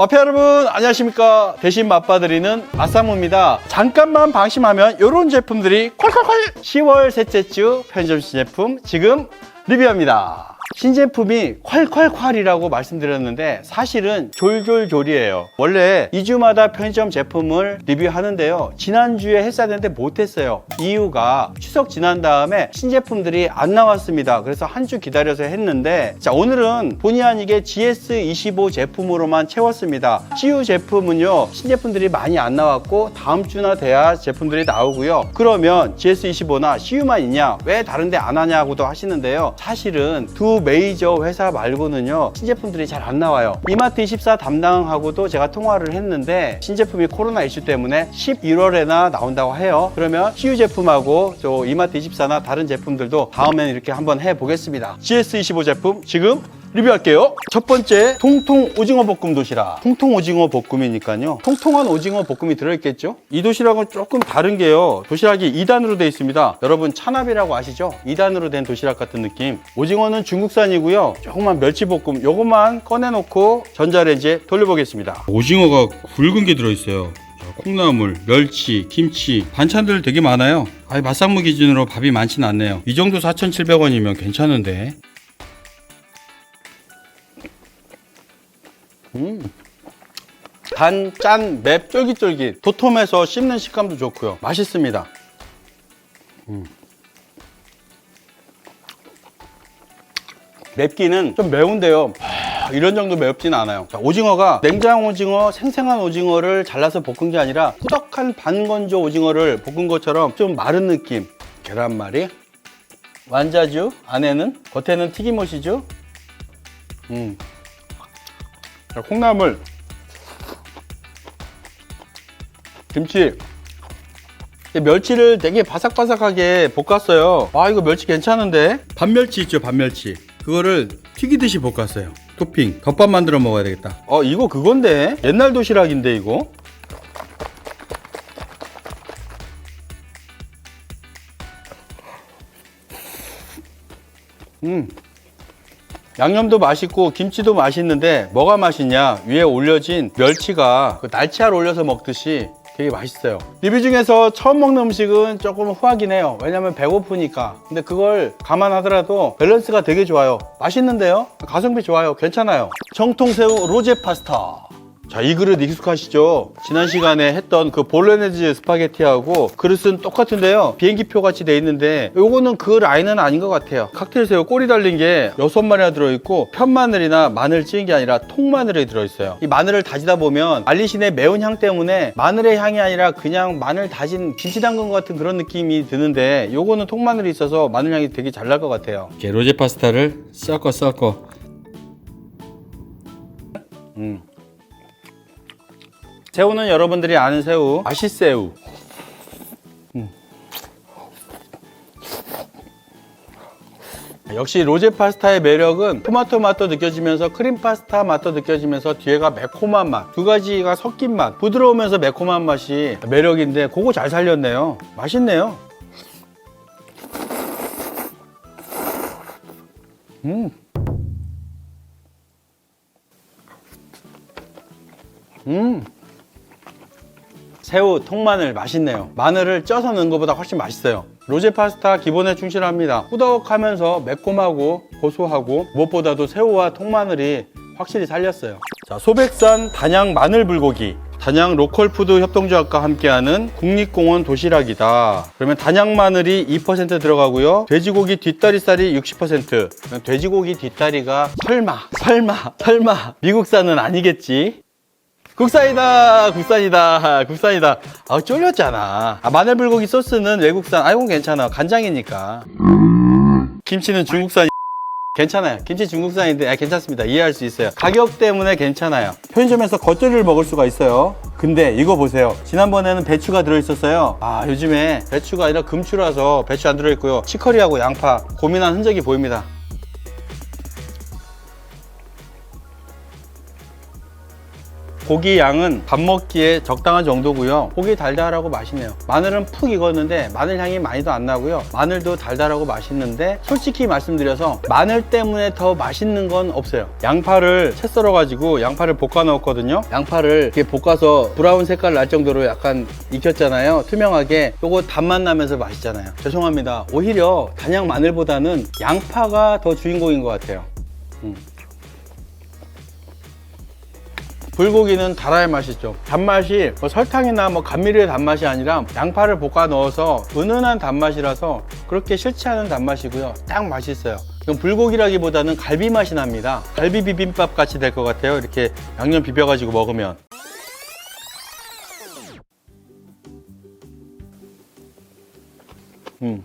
마피아 여러분 안녕하십니까? 대신 맛봐드리는 맛상무입니다. 잠깐만 방심하면 이런 제품들이 콸콸콸! 10월 셋째 주 편의점 신제품 지금 리뷰합니다 신제품이 콸콸콸이라고 말씀드렸는데 사실은 졸졸졸이에요. 원래 2주마다 편의점 제품을 리뷰하는데요. 지난주에 했어야 되는데 못했어요. 이유가 추석 지난 다음에 신제품들이 안 나왔습니다. 그래서 한 주 기다려서 했는데 자 오늘은 본의 아니게 GS25 제품으로만 채웠습니다. CU 제품은요 신제품들이 많이 안 나왔고 다음 주나 돼야 제품들이 나오고요. 그러면 GS25나 CU만 있냐? 왜 다른데 안 하냐고도 하시는데요. 사실은 두 메이저 회사 말고는요 신제품들이 잘 안 나와요. 이마트 24 담당하고도 제가 통화를 했는데 신제품이 코로나 이슈 때문에 11월에나 나온다고 해요. 그러면 CU 제품하고 저 이마트 24나 다른 제품들도 다음에는 이렇게 한번 해보겠습니다. GS25 제품 지금 리뷰할게요. 첫 번째, 통통 오징어 볶음 도시락. 통통 오징어 볶음이니까요. 통통한 오징어 볶음이 들어있겠죠? 이 도시락은 조금 다른 게요. 도시락이 2단으로 되어 있습니다. 여러분, 찬압이라고 아시죠? 2단으로 된 도시락 같은 느낌. 오징어는 중국산이고요. 조금만 멸치볶음, 요것만 꺼내놓고 전자레인지에 돌려보겠습니다. 오징어가 굵은 게 들어있어요. 콩나물, 멸치, 김치, 반찬들 되게 많아요. 아이, 맛상무 기준으로 밥이 많지는 않네요. 이 정도 4,700원이면 괜찮은데. 단, 짠, 맵, 쫄깃쫄깃. 도톰해서 씹는 식감도 좋고요. 맛있습니다. 음. 맵기는 좀 매운데요. 하, 이런 정도 맵진 않아요. 자, 오징어가 냉장 오징어, 생생한 오징어를 잘라서 볶은 게 아니라 꾸덕한 반건조 오징어를 볶은 것처럼 좀 마른 느낌. 계란말이, 완자주, 안에는, 겉에는 튀김옷이죠. 음. 자, 콩나물, 김치. 이 멸치를 되게 바삭바삭하게 볶았어요. 아, 이거 멸치 괜찮은데? 반멸치 있죠, 반멸치. 그거를 튀기듯이 볶았어요. 토핑. 덮밥 만들어 먹어야 되겠다. 어, 이거 그건데? 옛날 도시락인데, 이거? 음. 양념도 맛있고 김치도 맛있는데 뭐가 맛있냐? 위에 올려진 멸치가 그 날치알 올려서 먹듯이 되게 맛있어요. 리뷰 중에서 처음 먹는 음식은 조금 후하긴 해요. 왜냐면 배고프니까. 근데 그걸 감안하더라도 밸런스가 되게 좋아요. 맛있는데요? 가성비 좋아요. 괜찮아요. 정통새우 로제 파스타 자, 이 그릇 익숙하시죠? 지난 시간에 했던 그 볼로네즈 스파게티하고 그릇은 똑같은데요. 비행기표 같이 돼 있는데 요거는 그 라인은 아닌 것 같아요. 칵테일 새우 꼬리 달린 게 여섯 마리나 들어있고 편마늘이나 마늘 찌은 게 아니라 통마늘이 들어있어요. 이 마늘을 다지다 보면 알리신의 매운 향 때문에 마늘의 향이 아니라 그냥 마늘 다진 김치 담근 것 같은 그런 느낌이 드는데 요거는 통마늘이 있어서 마늘 향이 되게 잘 날 것 같아요. 이렇게 로제 파스타를 섞어 섞어 음. 새우는 여러분들이 아는 새우, 맛있새우. 음. 역시 로제 파스타의 매력은 토마토 맛도 느껴지면서 크림 파스타 맛도 느껴지면서 뒤에가 매콤한 맛, 두 가지가 섞인 맛, 부드러우면서 매콤한 맛이 매력인데 그거 잘 살렸네요. 맛있네요. 음. 음. 새우, 통마늘 맛있네요. 마늘을 쪄서 넣은 것보다 훨씬 맛있어요. 로제 파스타 기본에 충실합니다. 꾸덕하면서 매콤하고 고소하고 무엇보다도 새우와 통마늘이 확실히 살렸어요. 자, 소백산 단양 마늘 불고기. 단양 로컬푸드 협동조합과 함께하는 국립공원 도시락이다. 그러면 단양 마늘이 2% 들어가고요. 돼지고기 뒷다리살이 60%. 돼지고기 뒷다리가 설마, 설마, 설마 미국산은 아니겠지? 국산이다 국산이다 국산이다. 아 쫄렸잖아. 아, 마늘 불고기 소스는 외국산. 아이고 괜찮아. 간장이니까. 김치는 중국산. 괜찮아요. 김치 중국산인데 아, 괜찮습니다. 이해할 수 있어요. 가격 때문에 괜찮아요. 편의점에서 겉절이를 먹을 수가 있어요. 근데 이거 보세요. 지난번에는 배추가 들어있었어요. 아 요즘에 배추가 아니라 금추라서 배추 안 들어있고요. 치커리하고 양파. 고민한 흔적이 보입니다 고기 양은 밥 먹기에 적당한 정도고요. 고기 달달하고 맛있네요. 마늘은 푹 익었는데 마늘 향이 많이도 안 나고요. 마늘도 달달하고 맛있는데 솔직히 말씀드려서 마늘 때문에 더 맛있는 건 없어요. 양파를 채 썰어 가지고 양파를 볶아 넣었거든요. 양파를 이렇게 볶아서 브라운 색깔 날 정도로 약간 익혔잖아요. 투명하게. 요거 단맛 나면서 맛있잖아요. 죄송합니다. 오히려 단양 마늘보다는 양파가 더 주인공인 것 같아요. 음. 불고기는 달아야 맛있죠. 단맛이 뭐 설탕이나 뭐 감미료의 단맛이 아니라 양파를 볶아 넣어서 은은한 단맛이라서 그렇게 싫지 않은 단맛이고요. 딱 맛있어요. 이건 불고기라기보다는 갈비 맛이 납니다. 갈비 비빔밥 같이 될 것 같아요. 이렇게 양념 비벼 가지고 먹으면. 음.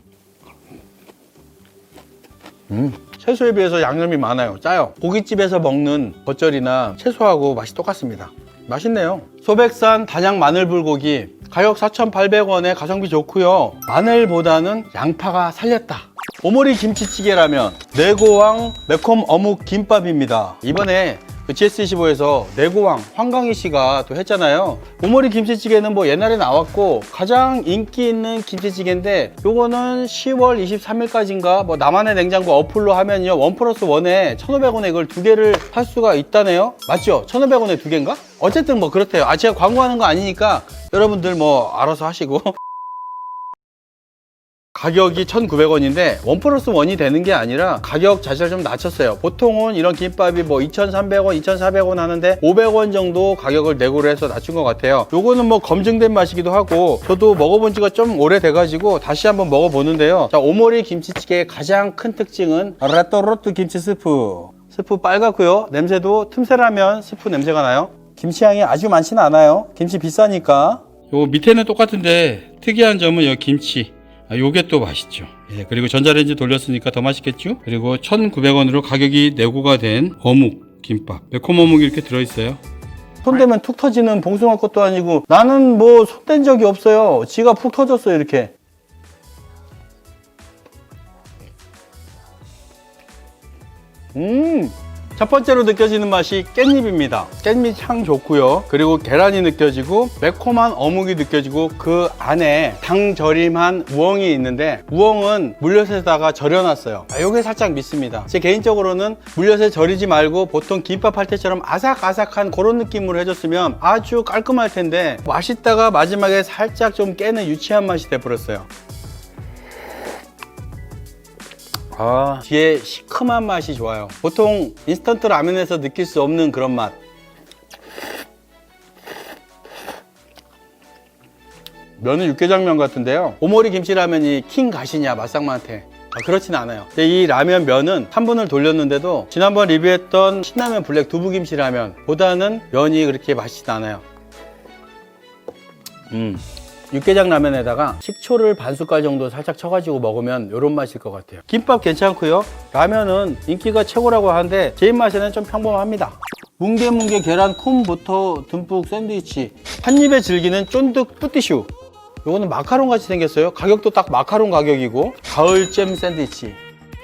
음. 채소에 비해서 양념이 많아요. 짜요. 고깃집에서 먹는 겉절이나 채소하고 맛이 똑같습니다. 맛있네요. 소백산 단양 마늘 불고기 가격 4,800원에 가성비 좋고요. 마늘보다는 양파가 살렸다. 오모리 김치찌개라면 내고왕 매콤 어묵 김밥입니다. 이번에 그 GS25에서 내고왕 황강희 씨가 또 했잖아요. 오모리 김치찌개는 뭐 옛날에 나왔고 가장 인기 있는 김치찌개인데 요거는 10월 23일까지인가 뭐 나만의 냉장고 어플로 하면요 원 플러스 원에 1,500원에 이걸 두 개를 할 수가 있다네요. 맞죠? 1,500원에 두 개인가? 어쨌든 뭐 그렇대요. 아 제가 광고하는 거 아니니까 여러분들 뭐 알아서 하시고 가격이 1,900원인데 원 플러스 원이 되는 게 아니라 가격 자체를 좀 낮췄어요. 보통은 이런 김밥이 뭐 2,300원, 2,400원 하는데 500원 정도 가격을 내고를 해서 낮춘 것 같아요. 요거는 뭐 검증된 맛이기도 하고 저도 먹어본 지가 좀 오래돼가지고 다시 한번 먹어보는데요. 자, 오모리 김치찌개의 가장 큰 특징은 레토로트 김치 스프. 스프 빨갛고요. 냄새도 틈새라면 스프 냄새가 나요. 김치 향이 아주 많지는 않아요. 김치 비싸니까. 요 밑에는 똑같은데 특이한 점은 여기 김치. 아, 요게 또 맛있죠. 예, 그리고 전자레인지 돌렸으니까 더 맛있겠죠? 그리고 1,900원으로 가격이 내고가 된 어묵 김밥. 매콤 어묵이 이렇게 들어있어요. 손대면 툭 터지는 봉숭아 것도 아니고 나는 뭐 손댄 적이 없어요. 지가 푹 터졌어요, 이렇게. 음! 첫 번째로 느껴지는 맛이 깻잎입니다. 깻잎 향 좋고요. 그리고 계란이 느껴지고 매콤한 어묵이 느껴지고 그 안에 당 절임한 우엉이 있는데 우엉은 물엿에다가 절여놨어요. 아, 요게 살짝 밉습니다. 제 개인적으로는 물엿에 절이지 말고 보통 김밥 할 때처럼 아삭아삭한 그런 느낌으로 해줬으면 아주 깔끔할 텐데 맛있다가 마지막에 살짝 좀 깨는 유치한 맛이 돼버렸어요. 아, 뒤에 시큼한 맛이 좋아요. 보통 인스턴트 라면에서 느낄 수 없는 그런 맛. 면은 육개장면 같은데요. 오모리 김치라면이 킹 가시냐 맛상만한테. 아, 그렇진 않아요. 근데 이 라면 면은 한 분을 돌렸는데도 지난번 리뷰했던 신라면 블랙 두부김치 라면 보다는 면이 그렇게 맛있진 않아요. 음. 육개장 라면에다가 식초를 반 숟갈 정도 살짝 쳐가지고 먹으면 이런 맛일 것 같아요. 김밥 괜찮고요. 라면은 인기가 최고라고 하는데 제 입맛에는 좀 평범합니다. 뭉게뭉게 계란 콤부터 듬뿍 샌드위치 한 입에 즐기는 쫀득 뿌띠슈 요거는 마카롱 같이 생겼어요. 가격도 딱 마카롱 가격이고 가을잼 샌드위치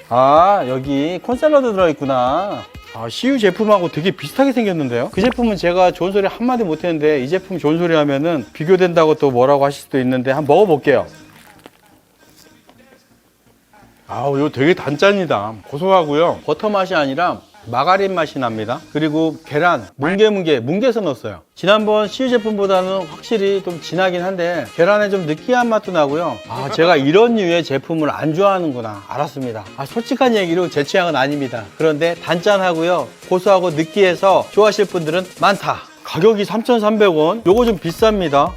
아 여기 콘샐러드 들어있구나 아, CU 제품하고 되게 비슷하게 생겼는데요? 그 제품은 제가 좋은 소리 한마디 못했는데 이 제품 좋은 소리 하면은 비교된다고 또 뭐라고 하실 수도 있는데 한번 먹어볼게요. 아우, 이거 되게 단짠이다. 고소하고요. 버터 맛이 아니라 마가린 맛이 납니다. 그리고 계란, 뭉게뭉게, 뭉개서 넣었어요. 지난번 CU 제품보다는 확실히 좀 진하긴 한데 계란에 좀 느끼한 맛도 나고요. 아, 제가 이런 류의 제품을 안 좋아하는구나. 알았습니다. 아, 솔직한 얘기로 제 취향은 아닙니다. 그런데 단짠하고요. 고소하고 느끼해서 좋아하실 분들은 많다. 가격이 3,300원. 요거 좀 비쌉니다.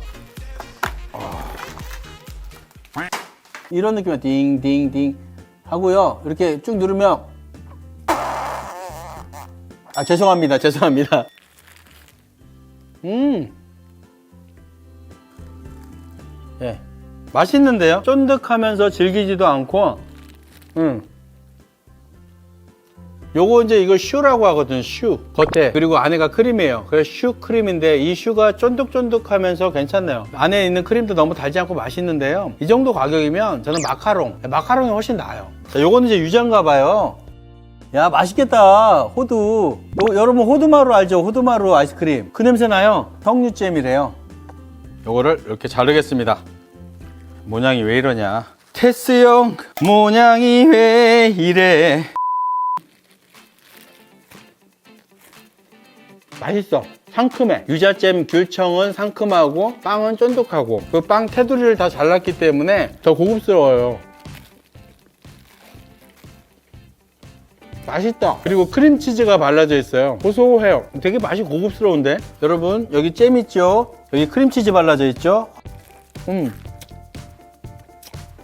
아. 이런 느낌이야. 딩 딩 딩 하고요. 이렇게 쭉 누르면 아 죄송합니다. 죄송합니다. 음. 예. 맛있는데요? 쫀득하면서 질기지도 않고. 음. 요거 이제 이거 슈라고 하거든 슈. 겉에. 그리고 안에가 크림이에요. 그래서 슈 크림인데 이 슈가 쫀득쫀득하면서 괜찮네요. 안에 있는 크림도 너무 달지 않고 맛있는데요. 이 정도 가격이면 저는 마카롱. 마카롱이 훨씬 나아요. 자, 요거는 이제 유자인가 봐요 야 맛있겠다. 호두. 요, 여러분 호두마루 알죠? 호두마루 아이스크림. 그 냄새 나요? 석류잼이래요. 요거를 이렇게 자르겠습니다. 모양이 왜 이러냐? 테스형 모양이 왜 이래? 맛있어. 상큼해. 유자잼 귤청은 상큼하고 빵은 쫀득하고 그 빵 테두리를 다 잘랐기 때문에 더 고급스러워요 맛있다. 그리고 크림치즈가 발라져 있어요. 고소해요. 되게 맛이 고급스러운데? 여러분, 여기 잼 있죠? 여기 크림치즈 발라져 있죠? 음.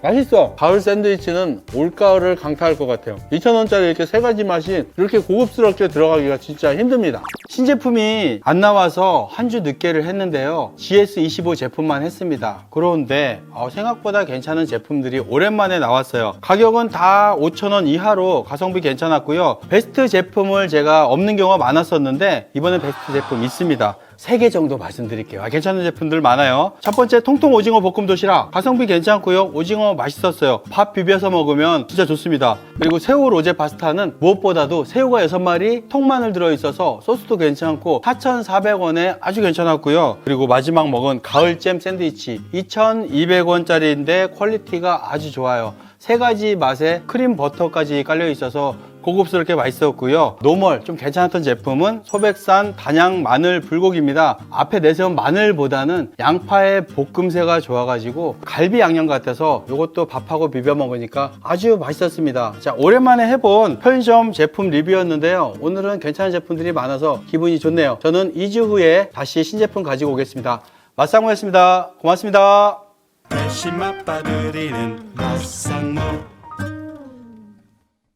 맛있어. 가을 샌드위치는 올가을을 강타할 것 같아요. 2,000원짜리 이렇게 세 가지 맛이 이렇게 고급스럽게 들어가기가 진짜 힘듭니다. 신제품이 안 나와서 한 주 늦게를 했는데요. GS25 제품만 했습니다. 그런데 어, 생각보다 괜찮은 제품들이 오랜만에 나왔어요. 가격은 다 5,000원 이하로 가성비 괜찮았고요. 베스트 제품을 제가 없는 경우가 많았었는데 이번엔 베스트 제품 있습니다. 세 개 정도 말씀드릴게요. 아, 괜찮은 제품들 많아요. 첫 번째 통통 오징어 볶음 도시락 가성비 괜찮고요. 오징어 맛있었어요. 밥 비벼서 먹으면 진짜 좋습니다. 그리고 새우 로제 파스타는 무엇보다도 새우가 6마리 통마늘 들어있어서 소스도 괜찮고 4,400원에 아주 괜찮았고요. 그리고 마지막 먹은 가을잼 샌드위치 2,200원짜리인데 퀄리티가 아주 좋아요. 세 가지 맛에 크림 버터까지 깔려 있어서 고급스럽게 맛있었고요. 노멀 좀 괜찮았던 제품은 소백산 단양 마늘 불고기입니다. 앞에 내세운 마늘보다는 양파의 볶음새가 좋아가지고 갈비 양념 같아서 이것도 밥하고 비벼 먹으니까 아주 맛있었습니다. 자 오랜만에 해본 편의점 제품 리뷰였는데요. 오늘은 괜찮은 제품들이 많아서 기분이 좋네요. 저는 2주 후에 다시 신제품 가지고 오겠습니다. 맛상무였습니다. 고맙습니다. Peşime paduririn Bassano